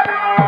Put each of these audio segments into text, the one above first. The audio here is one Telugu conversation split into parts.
ఈ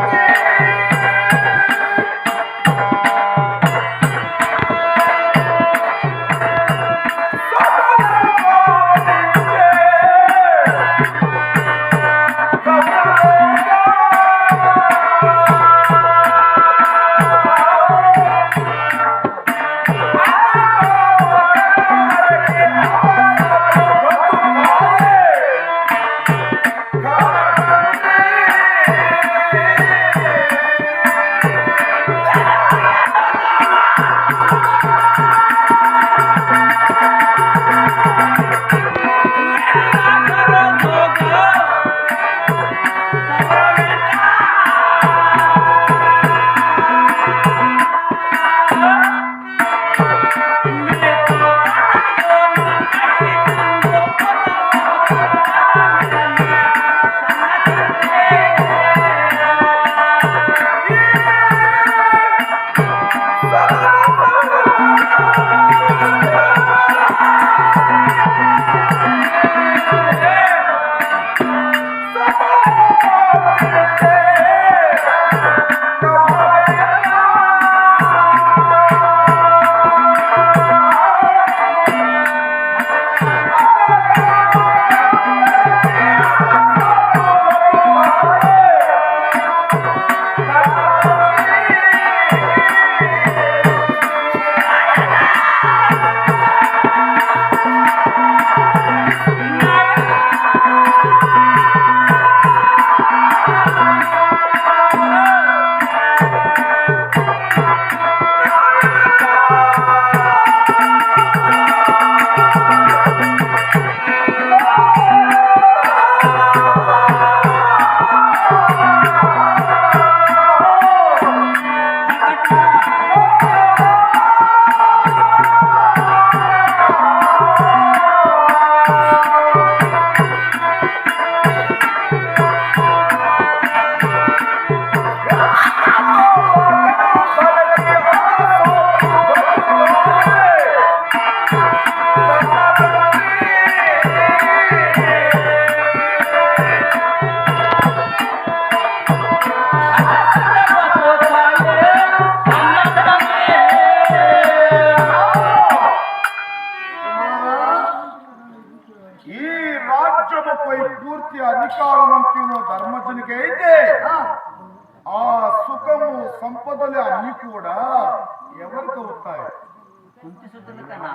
కుంటి శుద్ధులు కన్నా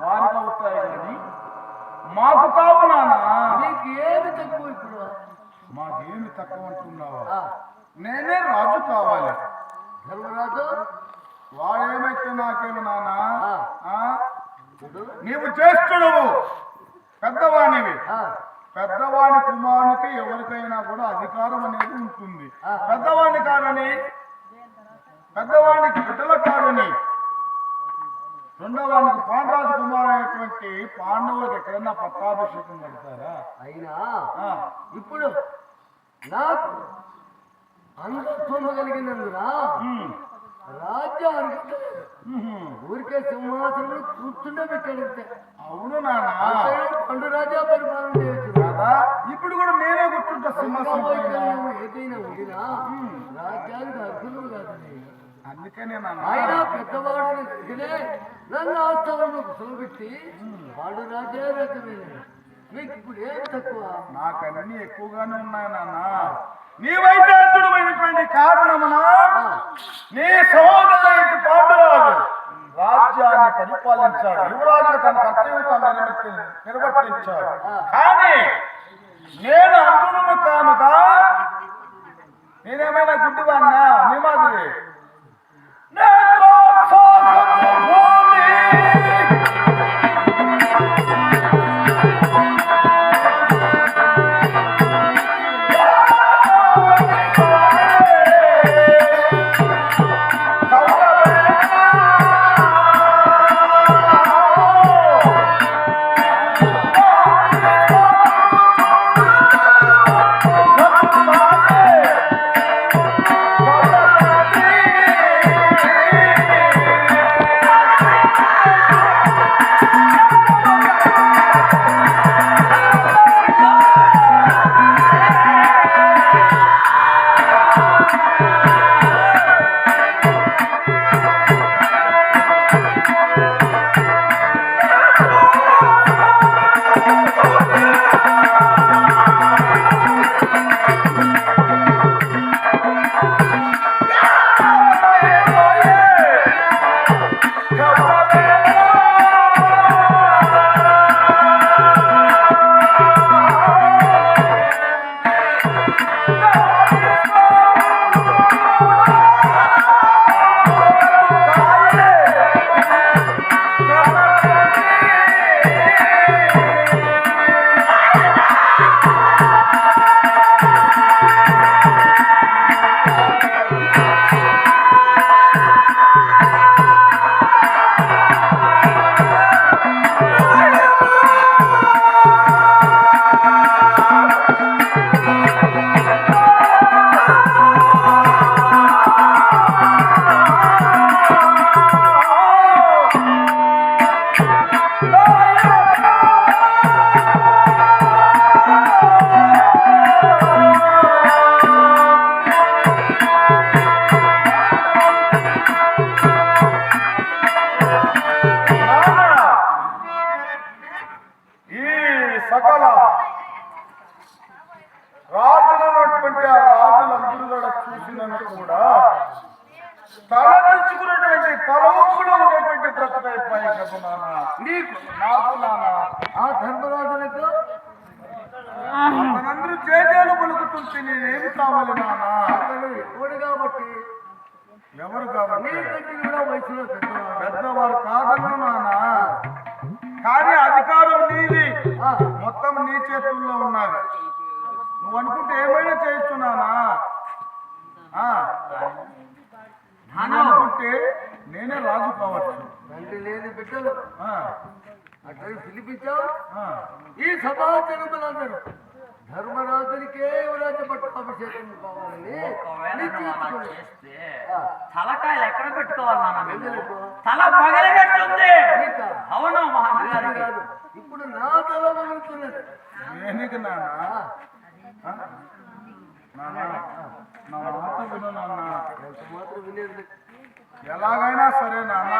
వారికి అవుతాయి కానీ మాకు కావు నానా నీకు ఏమి తక్కువ ఇప్పుడు? మాకేమి తక్కువ అంటున్నావా? నేనే రాజు కావాలి. ధర్మరాజు? వాడేమైతే నాకేమి నానా నీవు జ్యేష్ఠుడవు పెద్దవాణివి. ఆ, పెద్దవాని కుమారునికి ఎవరికైనా కూడా అధికారం అనేది ఉంటుంది. పెద్దవాణి కాదని పెద్దవానికి బిడ్డల కాదని రెండవానికి పాండరాజు కుమారు అయినటువంటి పాండవులకు ఎక్కడైనా పట్టాభిషేకం పెడతారా అయినా ఇప్పుడు నాకు అంధత్వము కలిగినందున. ఊరికే సింహాసనం కూర్చుండే పెట్టాడంతే అవును నాన్న పండు రాజా పరిపాలన చేయొచ్చు. ఇప్పుడు కూడా నేనే కూర్చుంటా సింహాసనం ఏదైనా ఉండినా రాజ్యానికి అర్హులు కాదు నేను. అందుకనే నాన్న ఆయన పెద్దవాడిని దిగినే నన్ను ఆస్థానంలో వాడు రాజ్యా రకమే మీకు ఇప్పుడు ఏం తక్కువ? నాకన్నీ ఎక్కువగానే ఉన్నాయి నాన్న. నీ వైద్యుడు అయినటువంటి కారణమున నీ సహోదరుడు పాండురాజు రాజ్యాన్ని పరిపాలించాడు యువరాజుగా తన కర్తవ్యం తను నిర్వర్తి నిర్వర్తించాడు కానీ నేను అందును కానుక నేనేమైనా గుడ్డివాన్నా నీ మాదిరి. నాన్న నీకు నాకు నాన్న ఆ ధర్మరాజులకు అతనందరూ చేజేలు పలుకుతుంటే నేనేమి కావాలి నాన్న ఎవడు కాబట్టి? ఎవరు కాబట్టి? వయసులో పెద్దవారు కాదను నాన్న కానీ అధికారం నీది. మొత్తం నీ చేతుల్లో ఉన్నది. నువ్వు అనుకుంటే ఏమైనా చేయొచ్చు నానా ఆ, నువ్వు అనుకుంటే నేనే రాజు కావచ్చు తండ్రి లేని బిడ్డలు. అట్లా పిలిపించావు. ఈ సమాచారములందరూ ధర్మరాజునికే యువరాజ పట్టాభిషేకం కావాలని. చేస్తే ఆ, తలకాయలు ఎక్కడ పెట్టుకోవాలి? తల పగలగట్టుంది? అవును కాదు. ఇప్పుడు నా తల పగులుతున్నది. దేనికి నాన్న? నా మాట విను నాన్న. ఎంత మాత్రం వినేది ఎలాగైనా సరే నాన్న